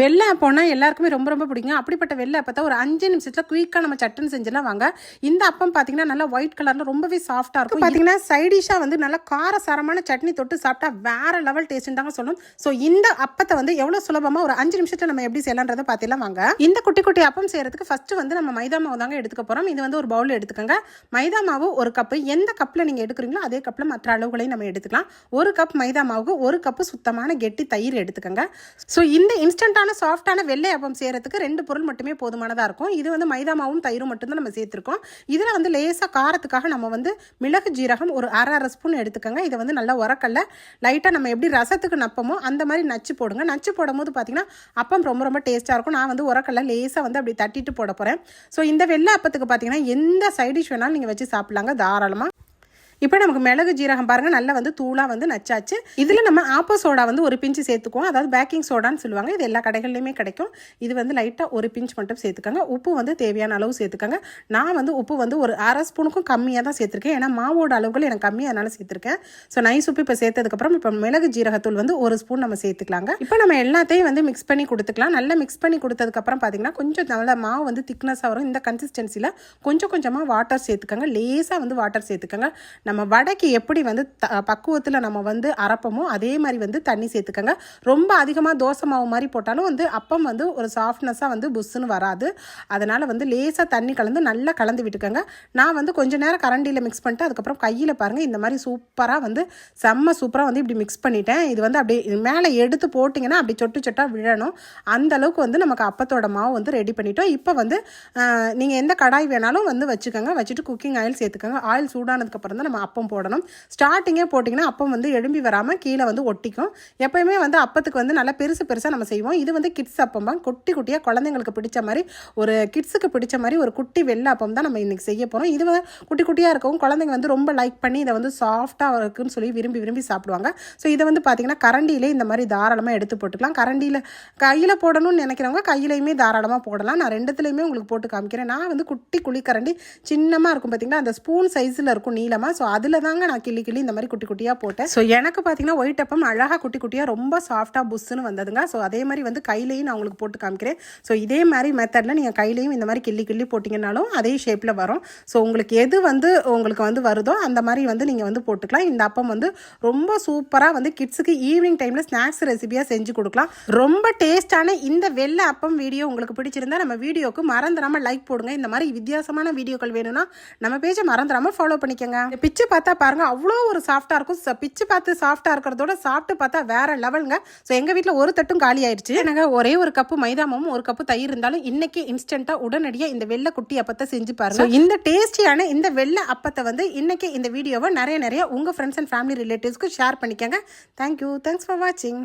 வெள்ளை அப்போனா எல்லாருக்குமே ரொம்ப ரொம்ப பிடிக்கும். அப்படிப்பட்ட வெள்ளை அப்பத்தை ஒரு அஞ்சு நிமிஷத்தில் குயிக்காக நம்ம சட்டன் செஞ்செல்லாம் வாங்க. இந்த அப்பம் பார்த்தீங்கன்னா நல்லா ஒயிட் கலரில் ரொம்பவே சாஃப்டாக இருக்கும். பார்த்தீங்கன்னா சைடிஷாக வந்து நல்லா காரசாரமான சட்னி தொட்டு சாப்பிட்டா வேற லெவல் டேஸ்ட் தாங்க சொல்லணும். ஸோ இந்த அப்பத்தை வந்து எவ்வளோ சுலபமாக ஒரு அஞ்சு நிமிஷத்தில் நம்ம எப்படி செய்யலான்றதை பார்த்துலாம் வாங்க. இந்த குட்டி குட்டி அப்பம் செய்யறதுக்கு ஃபர்ஸ்ட் வந்து நம்ம மைதா மாவு தாங்க எடுத்துக்க போகிறோம் இது வந்து ஒரு பவுல் எடுத்துக்கோங்க. மைதா மாவு ஒரு கப்பு எந்த கப்பில் நீங்கள் எடுக்கிறீங்களோ அதே கப்பில் மற்ற அளவுகளையும் நம்ம எடுத்துக்கலாம். ஒரு கப் மைதா மாவுக்கு ஒரு கப்பு சுத்தமான கெட்டி தயிர் எடுத்துக்கோங்க. ஸோ இந்த இன்ஸ்டன்ட்டான சாஃப்டான வெள்ளை அப்பம் செய்கிறதுக்கு ரெண்டு பொருள் மட்டுமே போதுமானதாக இருக்கும். இது வந்து மைதா மாவும் தயிரும் மட்டும்தான் நம்ம சேர்த்துருக்கோம். இதில் வந்து லேசாக காரத்துக்காக நம்ம வந்து மிளகு ஜீரகம் ஒரு அரை அரை ஸ்பூன் எடுத்துக்கோங்க. இதை வந்து நல்லா உரக்கல்ல. லைட்டாக நம்ம எப்படி ரசத்துக்கு நப்பமோ அந்த மாதிரி நச்சு போடுங்க. நச்சு போடும்போது பார்த்தீங்கன்னா அப்பம் ரொம்ப ரொம்ப டேஸ்ட்டாக இருக்கும். நான் வந்து உரக்கல்ல லேசாக வந்து அப்படி தட்டிட்டு போட போகிறேன் ஸோ இந்த வெள்ளை அப்பத்துக்கு பார்த்தீங்கன்னா எந்த சைட் டிஷ் வேணாலும் நீங்கள் வச்சு சாப்பிட்லாங்க தாராளமாக இப்போ நமக்கு மிளகு ஜீரகம் பாருங்கள் நல்லா வந்து தூளாக வந்து நச்சாச்சு. இதில் நம்ம ஆப்போ சோடா வந்து ஒரு பிஞ்சு சேர்த்துக்குவோம். அதாவது பேக்கிங் சோடான்னு சொல்லுவாங்க. இது எல்லா கடைகள்லையுமே கிடைக்கும். இது வந்து லைட்டாக ஒரு பிஞ்ச் மட்டும் சேர்த்துக்கோங்க. உப்பு வந்து தேவையான அளவு சேர்த்துக்கோங்க. நான் வந்து உப்பு வந்து ஒரு அரை ஸ்பூனுக்கும் கம்மியாக தான் சேர்த்துருக்கேன். ஏன்னா மாவோட அளவுகள் எனக்கு கம்மியாக அதனால சேர்த்துருக்கேன். ஸோ நைஸ் உப்பு இப்போ சேர்த்ததுக்கப்புறம் இப்போ மிளகு ஜீரகத்தூள் வந்து ஒரு ஸ்பூன் நம்ம சேர்த்துக்கலாங்க. இப்போ நம்ம எல்லாத்தையும் வந்து மிக்ஸ் பண்ணி கொடுத்துக்கலாம். நல்லா மிக்ஸ் பண்ணி கொடுத்ததுக்கப்புறம் பார்த்தீங்கன்னா கொஞ்சம் நல்லா மாவு வந்து திக்னஸாக வரும். இந்த கன்சிஸ்டன்சியில் கொஞ்சம் கொஞ்சமாக வாட்டர் சேர்த்துக்கோங்க. லேசாக வந்து வாட்டர் சேர்த்துக்கோங்க. நம்ம வடைக்கு எப்படி வந்து த பக்குவத்தில் நம்ம வந்து அரைப்போமோ அதே மாதிரி வந்து தண்ணி சேர்த்துக்கோங்க. ரொம்ப அதிகமாக தோசை மாவு மாதிரி போட்டாலும் வந்து அப்பம் வந்து ஒரு சாஃப்ட்னஸாக வந்து புஷ்ஷுன்னு வராது. அதனால் வந்து லேசாக தண்ணி கலந்து நல்லா கலந்து விட்டுக்கோங்க. நான் வந்து கொஞ்ச நேரம் கரண்டியில் மிக்ஸ் பண்ணிட்டு அதுக்கப்புறம் கையில் பாருங்கள் இந்த மாதிரி சூப்பராக வந்து செம்ம சூப்பராக வந்து இப்படி மிக்ஸ் பண்ணிட்டேன். இது வந்து அப்படியே மேலே எடுத்து போட்டிங்கன்னா அப்படி சொட்டு சொட்டாக விழணும். அந்த அளவுக்கு வந்து நமக்கு அப்பத்தோட மாவு வந்து ரெடி பண்ணிட்டோம். இப்போ வந்து நீங்கள் எந்த கடாய் வேணாலும் வந்து வச்சுக்கோங்க. வச்சுட்டு குக்கிங் ஆயில் சேர்த்துக்கோங்க. ஆயில் சூடானதுக்கப்புறம் தான் நம்ம அப்பம் போடணும். ஸ்டார்டிங்கே போட்டிங்கன்னா அப்பம் வந்து எழும்பி வராமல் கீழே வந்து ஒட்டிக்கும். எப்போயுமே வந்து அப்பத்துக்கு வந்து நல்லா பெருசு பெருசாக நம்ம செய்வோம். இது வந்து கிட்ஸ் அப்பம் தான். குட்டி குட்டியாக குழந்தைங்களுக்கு பிடிச்ச மாதிரி ஒரு கிட்ஸுக்கு பிடிச்ச மாதிரி ஒரு குட்டி வெள்ளை அப்பம் தான் நம்ம இன்றைக்கி செய்ய போகிறோம் இது வந்து குட்டி குட்டியாக இருக்கவும் குழந்தைங்க வந்து ரொம்ப லைக் பண்ணி இதை வந்து சாஃப்டாக இருக்குன்னு சொல்லி விரும்பி விரும்பி சாப்பிடுவாங்க. ஸோ இதை வந்து பார்த்திங்கன்னா கரண்டியிலே இந்த மாதிரி தாராளமாக எடுத்து போட்டுக்கலாம். கரண்டியில் கையில் போடணும்னு நினைக்கிறவங்க கையிலையுமே தாராளமாக போடலாம். நான் ரெண்டுத்துலேயுமே உங்களுக்கு போட்டு காமிக்கிறேன். நான் வந்து குட்டி குழி கரண்டி சின்னமாக இருக்கும் பார்த்தீங்கன்னா அந்த ஸ்பூன் சைஸில் இருக்கும் நீளமாக ஸோ அதில் தாங்க நான் கிள்ளி கிள்ளி இந்த மாதிரி குட்டி குட்டியாக போட்டேன். ஸோ எனக்கு பார்த்தீங்கன்னா ஒயிட் அப்பம் அழகாக குட்டி குட்டியாக ரொம்ப சாஃப்டாக புஷ்ஷுன்னு வந்ததுங்க. ஸோ அதே மாதிரி வந்து கையிலையும் நான் உங்களுக்கு போட்டு காமிக்கிறேன். ஸோ இதே மாதிரி மெத்தடில் நீங்கள் கையிலையும் இந்த மாதிரி கிள்ளி கிள்ளி போட்டிங்கனாலும் அதே ஷேப்பில் வரும். ஸோ உங்களுக்கு எது வந்து உங்களுக்கு வந்து வருதோ அந்த மாதிரி வந்து நீங்கள் வந்து போட்டுக்கலாம். இந்த அப்பம் வந்து ரொம்ப சூப்பராக வந்து கிட்ஸுக்கு ஈவினிங் டைமில் ஸ்நாக்ஸ் ரெசிபியாக செஞ்சு கொடுக்கலாம். ரொம்ப டேஸ்டான இந்த வெள்ளை அப்பம் வீடியோ உங்களுக்கு பிடிச்சிருந்தா நம்ம வீடியோக்கு மறந்துடாமல் லைக் போடுங்க. இந்த மாதிரி வித்தியாசமான வீடியோக்கள் வேணும்னா நம்ம பேஜை மறந்துடாமல் ஃபாலோ பண்ணிக்கோங்க. பிச்சு பார்த்தா பாருங்க அவ்வளோ ஒரு சாஃப்டாக இருக்கும். பிச்சு பார்த்து சாஃப்டாக இருக்கிறதோட சாப்பிட்டு பார்த்தா வேற லெவலுங்க ஸோ எங்கள் வீட்டில் ஒரு தட்டும் காலி ஆயிடுச்சு எனக்கு ஒரே ஒரு கப்பு மைதாமும் ஒரு கப்பு தயிர் இருந்தாலும் இன்னைக்கு இன்ஸ்டண்ட்டாக உடனடியாக இந்த வெள்ளை குட்டி அப்பத்தை செஞ்சு பாருங்க. இந்த டேஸ்டியான இந்த வெள்ளை அப்பத்தை வந்து இன்னைக்கு இந்த வீடியோவை நிறைய நிறைய உங்கள் ஃப்ரெண்ட்ஸ் அண்ட் ஃபேமிலி ரிலேட்டிவ்ஸ்க்கு ஷேர் பண்ணிக்கோங்க. தேங்க்யூ தேங்க்ஸ் ஃபார் வாட்சிங்